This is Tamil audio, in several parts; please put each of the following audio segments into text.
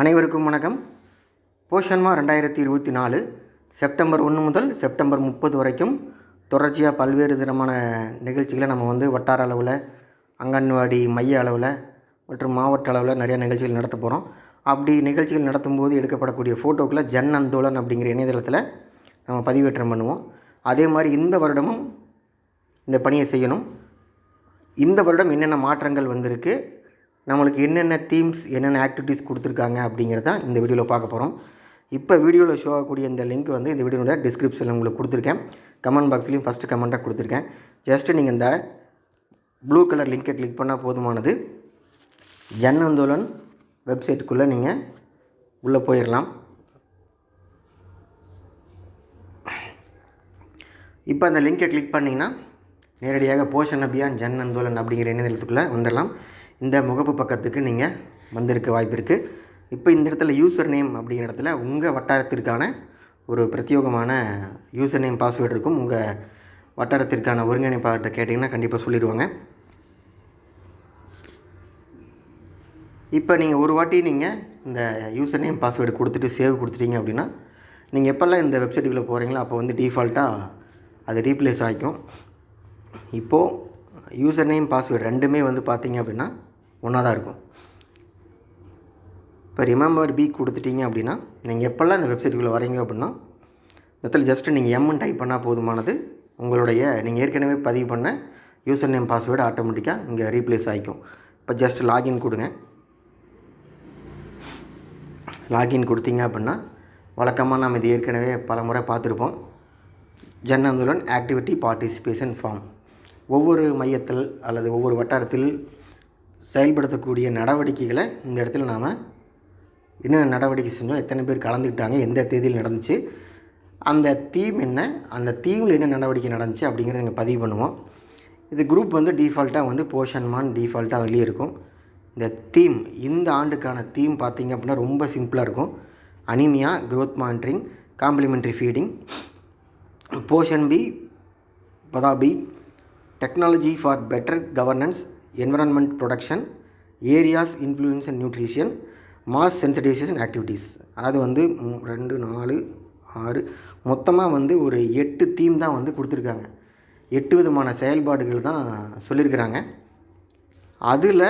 அனைவருக்கும் வணக்கம். போஷன்மா ரெண்டாயிரத்தி இருபத்தி நாலு செப்டம்பர் ஒன்று முதல் செப்டம்பர் முப்பது வரைக்கும் தொடர்ச்சியாக பல்வேறு விதமான நிகழ்ச்சிகளை நம்ம வந்து வட்டார அளவில் அங்கன்வாடி மைய அளவில் மற்றும் மாவட்ட அளவில் நிறையா நிகழ்ச்சிகள் நடத்த போகிறோம் அப்படி நிகழ்ச்சிகள் நடத்தும்போது எடுக்கப்படக்கூடிய ஃபோட்டோக்களை ஜன் அந்தோலன் அப்படிங்கிற இணையதளத்தில் நம்ம பதிவேற்றம் பண்ணுவோம். அதே மாதிரி இந்த வருடமும் இந்த பணியை செய்யணும். இந்த வருடம் என்னென்ன மாற்றங்கள் வந்திருக்கு நம்மளுக்கு என்னென்ன தீம்ஸ் என்னென்ன ஆக்டிவிட்டீஸ் கொடுத்துருக்காங்க அப்படிங்கிறத இந்த வீடியோவில் பார்க்க போகிறோம் இப்போ வீடியோவில் ஷோ ஆகக்கூடிய இந்த லிங்க் வந்து இந்த வீடியோட டிஸ்கிரிப்ஷனில் உங்களுக்கு கொடுத்துருக்கேன். கமெண்ட் பாக்ஸ்லேயும் ஃபஸ்ட்டு கமெண்ட்டாக கொடுத்துருக்கேன். ஜஸ்ட்டு நீங்கள் இந்த ப்ளூ கலர் லிங்கை கிளிக் பண்ணால் போதுமானது. ஜன் அந்தோலன் வெப்சைட்டுக்குள்ளே நீங்கள் உள்ளே போயிடலாம் இப்போ அந்த லிங்கை கிளிக் பண்ணிங்கன்னா நேரடியாக போஷன் அபியான் ஜன் அந்தோலன் அப்படிங்கிற இணையதளத்துக்குள்ளே வந்துடலாம் இந்த முகப்பு பக்கத்துக்கு நீங்கள் வந்திருக்க வாய்ப்பு இருக்குது இப்போ இந்த இடத்துல யூசர் நேம் அப்படிங்கிற இடத்துல உங்கள் வட்டாரத்திற்கான ஒரு பிரத்யேகமான யூசர் நேம் பாஸ்வேர்டு இருக்கும். உங்கள் வட்டாரத்திற்கான ஒருங்கிணைப்பாட்ட கேட்டிங்கன்னா கண்டிப்பாக சொல்லிடுவாங்க. இப்போ நீங்கள் ஒரு வாட்டி நீங்கள் இந்த யூசர் நேம் பாஸ்வேர்டு கொடுத்துட்டு சேவ் கொடுத்துட்டீங்க அப்படின்னா நீங்கள் எப்போல்லாம் இந்த வெப்சைட்டுக்குள்ளே போகிறீங்களோ அப்போ வந்து டிஃபால்ட்டாக அது ரீப்ளேஸ் ஆகிக்கும் இப்போது யூசர் நேம் பாஸ்வேர்டு ரெண்டுமே வந்து பார்த்தீங்க அப்படின்னா ஒன்றா தான் இருக்கும். இப்போ ரிமெம்பர் பி கொடுத்துட்டீங்க அப்படின்னா நீங்கள் எப்போல்லாம் இந்த வெப்சைட்டுக்குள்ளே வரீங்க அப்படின்னா இடத்துல ஜஸ்ட்டு நீங்கள் எம்னு டைப் பண்ணால் போதுமானது. உங்களுடைய நீங்கள் ஏற்கனவே பதிவு பண்ண யூசர் நேம் பாஸ்வேர்டு ஆட்டோமேட்டிக்காக இங்கே ரீப்ளேஸ் ஆகிக்கும் இப்போ ஜஸ்ட் லாகின் கொடுங்க. லாகின் கொடுத்தீங்க அப்படின்னா வழக்கமாக நம்ம இது ஏற்கனவே பல முறை பார்த்துருப்போம். Jan Andolan activity participation form ஒவ்வொரு மையத்தில் அல்லது ஒவ்வொரு வட்டாரத்தில் செயல்படுத்தக்கூடிய நடவடிக்கைகளை இந்த இடத்துல நாம் என்னென்ன நடவடிக்கை செஞ்சோம் எத்தனை பேர் கலந்துக்கிட்டாங்க எந்த தேதியில் நடந்துச்சு அந்த தீம் என்ன அந்த தீமில் என்ன நடவடிக்கை நடந்துச்சு அப்படிங்கிறத இங்கே பதிவு பண்ணுவோம். இது குரூப் வந்து டிஃபால்ட்டாக வந்து போஷன்மான் டிஃபால்ட்டாக அதுலேயே இருக்கும். இந்த தீம் இந்த ஆண்டுக்கான தீம் பார்த்திங்க அப்படின்னா ரொம்ப சிம்பிளாக இருக்கும். Anaemia growth monitoring complementary feeding portion B பதாபி technology for better governance environment production areas influence and nutrition mass sensitization activities அதாவது வந்து ரெண்டு நாலு ஆறு. மொத்தமாக வந்து ஒரு எட்டு தீம் தான் வந்து கொடுத்துருக்காங்க. எட்டு விதமான செயல்பாடுகள் தான் சொல்லியிருக்கிறாங்க அதில்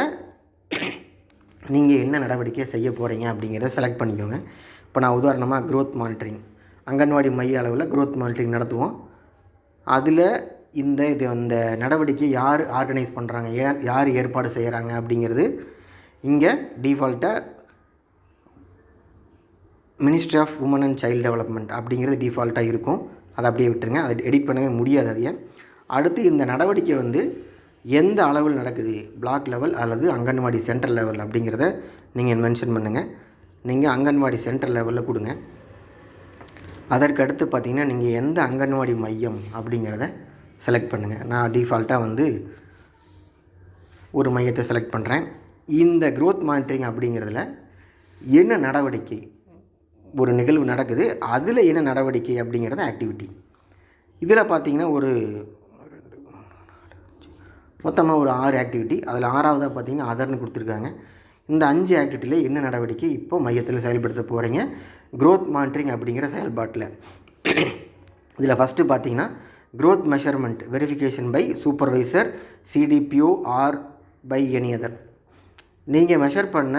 நீங்கள் என்ன நடவடிக்கை செய்ய போகிறீங்க அப்படிங்கிறத செலக்ட் பண்ணிக்கோங்க. இப்போ நான் உதாரணமாக க்ரோத் மானிட்டரிங் அங்கன்வாடி மைய அளவில் க்ரோத் மானிட்டரிங் நடத்துவோம். அதில் இந்த இது அந்த நடவடிக்கை யார் ஆர்கனைஸ் பண்ணுறாங்க யார் யார் ஏற்பாடு செய்கிறாங்க அப்படிங்கிறது இங்கே டிஃபால்ட்டாக ministry of woman and child development அப்படிங்கிறது டிஃபால்ட்டாக இருக்கும். அதை அப்படியே விட்டுருங்க. அதை எடிட் பண்ணவே முடியாது அதையே அடுத்து இந்த நடவடிக்கை வந்து எந்த அளவில் நடக்குது? பிளாக் லெவல் அல்லது அங்கன்வாடி சென்டர் லெவல் அப்படிங்கிறத நீங்கள் மென்ஷன் பண்ணுங்கள் நீங்கள் அங்கன்வாடி சென்டர் லெவலில் கொடுங்க. அதற்கு அடுத்து பார்த்தீங்கன்னா நீங்கள் எந்த அங்கன்வாடி மையம் அப்படிங்கிறத செலக்ட் பண்ணுங்கள் நான் டிஃபால்ட்டாக வந்து ஒரு மையத்தை செலக்ட் பண்ணுறேன் இந்த க்ரோத் மானிட்டரிங் அப்படிங்கிறதுல என்ன நடவடிக்கை ஒரு நிகழ்வு நடக்குது அதில் என்ன நடவடிக்கை அப்படிங்கிறது ஆக்டிவிட்டி இதில் பார்த்தீங்கன்னா ஒரு மொத்தமாக ஒரு ஆறு ஆக்டிவிட்டி அதில் ஆறாவதாக பார்த்தீங்கன்னா அதர்னு கொடுத்துருக்காங்க. இந்த அஞ்சு ஆக்டிவிட்டியில் என்ன நடவடிக்கை இப்போ மையத்தில் செயல்படுத்த போகிறீங்க க்ரோத் மானிட்டரிங் அப்படிங்கிற செயல்பாட்டில். இதில் ஃபஸ்ட்டு பார்த்தீங்கன்னா growth measurement verification by supervisor CDPO or by any other நீங்கள் மெஷர் பண்ண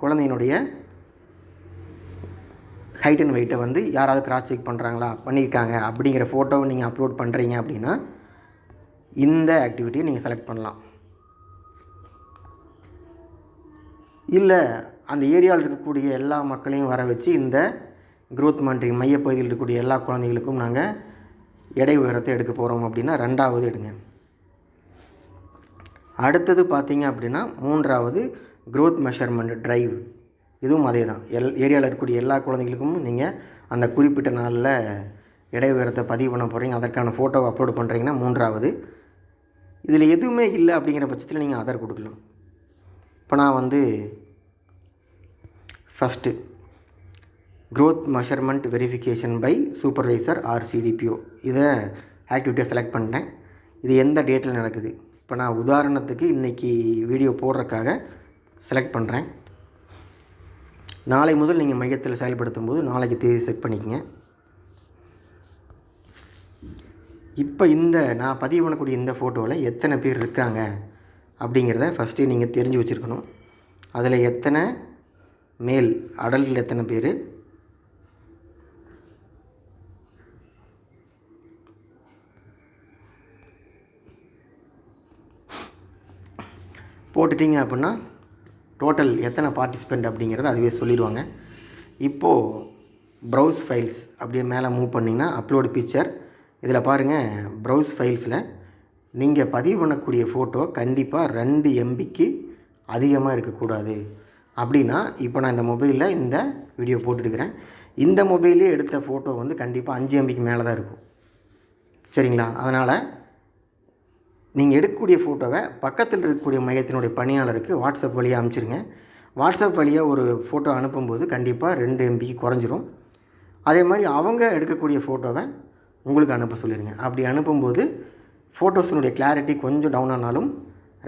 குழந்தையினுடைய ஹைட் அண்ட் வெயிட்டை வந்து யாராவது கிராஸ் செக் பண்ணுறாங்களா பண்ணியிருக்காங்க அப்படிங்கிற ஃபோட்டோவை நீங்கள் அப்லோட் பண்ணுறீங்க அப்படின்னா இந்த ஆக்டிவிட்டியை நீங்கள் செலக்ட் பண்ணலாம். இல்லை அந்த ஏரியாவில் இருக்கக்கூடிய எல்லா மக்களையும் வர வச்சு இந்த க்ரோத் மானிட்டரிங் மையப்பகுதியில் இருக்கக்கூடிய எல்லா குழந்தைகளுக்கும் நாங்கள் எடை உயரத்தை எடுக்க போகிறோம் அப்படின்னா ரெண்டாவது எடுங்க. அடுத்தது பார்த்தீங்க அப்படின்னா மூன்றாவது க்ரோத் மெஷர்மெண்ட் ட்ரைவ் இதுவும் அதே தான் எல் ஏரியாவில் இருக்கக்கூடிய எல்லா குழந்தைகளுக்கும் நீங்கள் அந்த குறிப்பிட்ட நாளில் எடை உயரத்தை பதிவு பண்ண போகிறீங்க அதற்கான ஃபோட்டோவை அப்லோட் பண்ணுறீங்கன்னா மூன்றாவது. இதில் எதுவுமே இல்லை அப்படிங்கிற பட்சத்தில் நீங்கள் ஆதார் கொடுக்கலாம். இப்போ நான் வந்து first growth measurement verification by supervisor or CDPO இதை ஆக்டிவிட்டியை செலக்ட் பண்ணிட்டேன். இது எந்த டேட்டில் நடக்குது? இப்போ நான் உதாரணத்துக்கு இன்றைக்கி வீடியோ போடுறதுக்காக செலக்ட் பண்ணுறேன் நாளை முதல் நீங்கள் மையத்தில் செயல்படுத்தும் போது நாளைக்கு தேதி செட் பண்ணிக்கங்க. இப்போ இந்த நான் பதிவு பண்ணக்கூடிய இந்த ஃபோட்டோவில் எத்தனை பேர் இருக்காங்க அப்படிங்கிறத ஃபஸ்ட்டு நீங்கள் தெரிஞ்சு வச்சுருக்கணும். அதில் எத்தனை மேல் அடல்டில் எத்தனை பேர்? போட்டுட்டீங்க அப்படின்னா டோட்டல் எத்தனை பார்ட்டிசிபெண்ட் அப்படிங்கிறத அதுவே சொல்லிடுவாங்க. இப்போது ப்ரௌஸ் ஃபைல்ஸ் அப்படியே மேலே மூவ் பண்ணிங்கன்னா அப்லோடு பிக்சர் இதில் பாருங்கள் ப்ரௌஸ் ஃபைல்ஸில் நீங்கள் பதிவு பண்ணக்கூடிய ஃபோட்டோ கண்டிப்பாக ரெண்டு எம்பிக்கு அதிகமாக இருக்கக்கூடாது. அப்படின்னா இப்போ நான் இந்த மொபைலில் இந்த வீடியோ போட்டுட்டுக்கிறேன் இந்த மொபைலே எடுத்த ஃபோட்டோ வந்து கண்டிப்பாக அஞ்சு எம்பிக்கு மேலே தான் இருக்கும். சரிங்களா? அதனால் நீங்கள் எடுக்கக்கூடிய ஃபோட்டோவை பக்கத்தில் இருக்கக்கூடிய மையத்தினுடைய பணியாளருக்கு வாட்ஸ்அப் வழியாக அனுப்பிச்சிருங்க. வாட்ஸ்அப் வழியாக ஒரு ஃபோட்டோ அனுப்பும்போது கண்டிப்பாக ரெண்டு எம்பிக்கு குறைஞ்சிரும். அதே மாதிரி அவங்க எடுக்கக்கூடிய ஃபோட்டோவை உங்களுக்கு அனுப்ப சொல்லிடுங்க அப்படி அனுப்பும்போது ஃபோட்டோஸினுடைய கிளாரிட்டி கொஞ்சம் டவுன் ஆனாலும்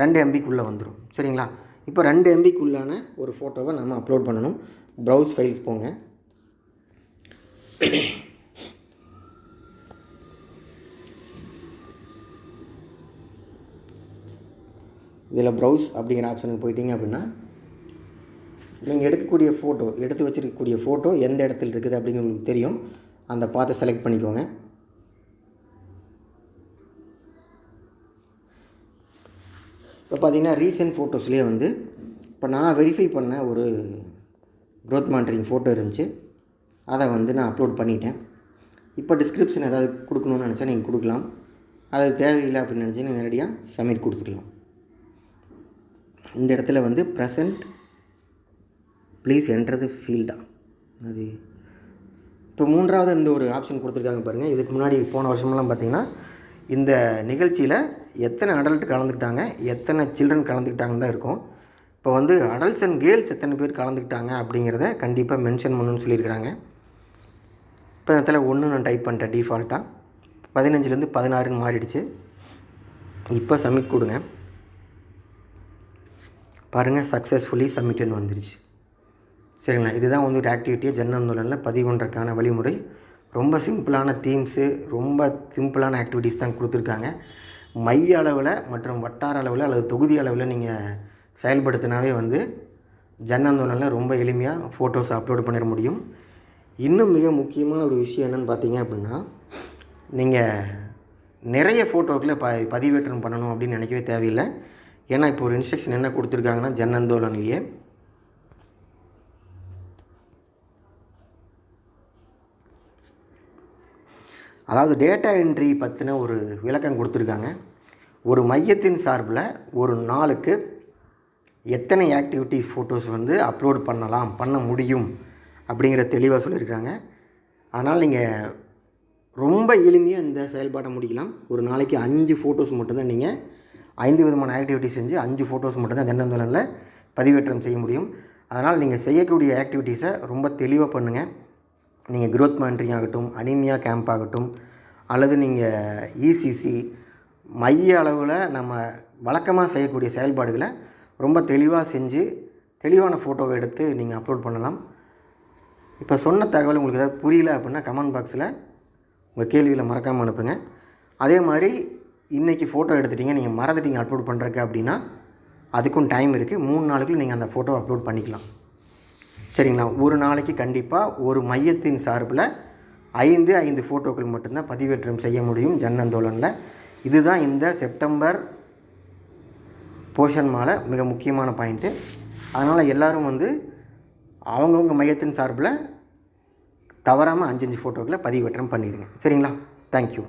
ரெண்டு எம்பிக்குள்ளே வந்துடும் சரிங்களா? இப்போ ரெண்டு எம்பிக்குள்ளான ஒரு ஃபோட்டோவை நம்ம அப்லோட் பண்ணணும். ப்ரௌஸ் ஃபைல்ஸ் போங்க. இதில் ப்ரௌஸ் அப்படிங்கிற ஆப்ஷனுக்கு போயிட்டீங்க அப்படின்னா நீங்கள் எடுக்கக்கூடிய ஃபோட்டோ எடுத்து வச்சிருக்கக்கூடிய ஃபோட்டோ எந்த இடத்துல இருக்குது அப்படிங்கிறது உங்களுக்கு தெரியும். அந்த பார்த்து செலக்ட் பண்ணிக்கோங்க. இப்போ பார்த்தீங்கன்னா ரீசெண்ட் ஃபோட்டோஸ்லேயே வந்து இப்போ நான் வெரிஃபை பண்ண ஒரு க்ரோத் மானிட்டரிங் ஃபோட்டோ இருந்துச்சு. அதை வந்து நான் அப்லோட் பண்ணிட்டேன். இப்போ டிஸ்கிரிப்ஷன் ஏதாவது கொடுக்கணும்னு நினச்சா நீங்கள் கொடுக்கலாம். அது தேவையில்லை அப்படின்னு நினச்சி நீங்கள் நேரடியாக சப்மிட் கொடுத்துக்கலாம். இந்த இடத்துல வந்து ப்ரெசண்ட் ப்ளீஸ் என்ட்ரது ஃபீல்டா அது இப்போ மூன்றாவது இந்த ஒரு ஆப்ஷன் கொடுத்துருக்காங்க பாருங்கள் இதுக்கு முன்னாடி போன வருஷமெல்லாம் பார்த்தீங்கன்னா இந்த நிகழ்ச்சியில் எத்தனை அடல்ட் கலந்துக்கிட்டாங்க எத்தனை சில்ட்ரன் கலந்துக்கிட்டாங்கன்னு தான் இருக்கும். இப்போ வந்து அடல்ட்ஸ் அண்ட் கேர்ள்ஸ் எத்தனை பேர் கலந்துக்கிட்டாங்க அப்படிங்கிறத கண்டிப்பாக மென்ஷன் பண்ணணும்னு சொல்லியிருக்கிறாங்க. இப்போ இந்த இடத்துல ஒன்று நான் டைப் பண்ணிட்டேன் டிஃபால்ட்டாக பதினஞ்சுலேருந்து பதினாறுன்னு மாறிடுச்சு. இப்போ சப்மிட் கொடுங்க. பாருங்கள் சக்ஸஸ்ஃபுல்லி சப்மிட்னு வந்துருச்சு. சரிங்களா? இதுதான் வந்து ஒரு ஆக்டிவிட்டியை ஜன் ஆந்தோலனில் பதிவு பண்ணுறதுக்கான வழிமுறை. ரொம்ப சிம்பிளான தீம்ஸு ரொம்ப சிம்பிளான ஆக்டிவிட்டீஸ் தான் கொடுத்துருக்காங்க. மைய அளவில் மற்றும் வட்டார அளவில் அல்லது தொகுதி அளவில் நீங்கள் செயல்படுத்தினாவே வந்து ஜன் ஆந்தோலனில் ரொம்ப எளிமையாக ஃபோட்டோஸ் அப்லோட் பண்ணிட முடியும். இன்னும் மிக முக்கியமான ஒரு விஷயம் என்னென்னு பார்த்தீங்க அப்படின்னா நீங்கள் நிறைய ஃபோட்டோக்களை ப பதிவேற்றம் பண்ணணும் அப்படின்னு நினைக்கவே தேவையில்லை. ஏன்னா இப்போ ஒரு இன்ஸ்ட்ரக்ஷன் என்ன கொடுத்துருக்காங்கன்னா ஜன் ஆந்தோலன்லேயே அதாவது டேட்டா என்ட்ரி பற்றின ஒரு விளக்கம் கொடுத்துருக்காங்க. ஒரு மையத்தின் சார்பில் ஒரு நாளுக்கு எத்தனை ஆக்டிவிட்டிஸ் ஃபோட்டோஸ் வந்து அப்லோட் பண்ணலாம் பண்ண முடியும் அப்படிங்கிற தெளிவாக சொல்லியிருக்காங்க அதனால் நீங்கள் ரொம்ப எளிமையாக இந்த செயல்பாட்டை முடிக்கலாம். ஒரு நாளைக்கு அஞ்சு ஃபோட்டோஸ் மட்டும்தான் நீங்கள் ஐந்து விதமான ஆக்டிவிட்டி செஞ்சு அஞ்சு ஃபோட்டோஸ் மட்டும்தான் ஜனந்தோலனில் பதிவேற்றம் செய்ய முடியும். அதனால் நீங்கள் செய்யக்கூடிய ஆக்டிவிட்டீஸை ரொம்ப தெளிவாக பண்ணுங்கள் நீங்கள் க்ரோத் மானிட்டரிங் ஆகட்டும் அனிமியா கேம்ப் ஆகட்டும் அல்லது நீங்கள் இசிசி மைய அளவில் நம்ம வழக்கமாக செய்யக்கூடிய செயல்பாடுகளை ரொம்ப தெளிவாக செஞ்சு தெளிவான ஃபோட்டோவை எடுத்து நீங்கள் அப்லோட் பண்ணலாம். இப்போ சொன்ன தகவல் உங்களுக்கு ஏதாவது புரியல அப்படின்னா கமெண்ட் பாக்ஸில் உங்கள் கேள்வியில் மறக்காமல் அனுப்புங்க. அதே மாதிரி இன்றைக்கி ஃபோட்டோ எடுத்துட்டீங்க நீங்கள் மறந்துட்டீங்க அப்லோட் பண்ணுறக்கு அப்படின்னா அதுக்கும் டைம் இருக்குது மூணு நாளுக்குள்ள நீங்கள் அந்த ஃபோட்டோ அப்லோட் பண்ணிக்கலாம். சரிங்களா? ஒரு நாளைக்கு கண்டிப்பாக ஒரு மையத்தின் சார்பில் ஐந்து ஐந்து ஃபோட்டோக்கள் மட்டும்தான் பதிவேற்றம் செய்ய முடியும் ஜன் அந்தோலனில். இதுதான் இந்த செப்டம்பர் போஷன் மாலை மிக முக்கியமான பாயிண்ட்டு அதனால் எல்லோரும் வந்து அவங்கவுங்க மையத்தின் சார்பில் தவறாமல் அஞ்சஞ்சு ஃபோட்டோக்களை பதிவேற்றம் பண்ணிடுங்க சரிங்களா? தேங்க்யூ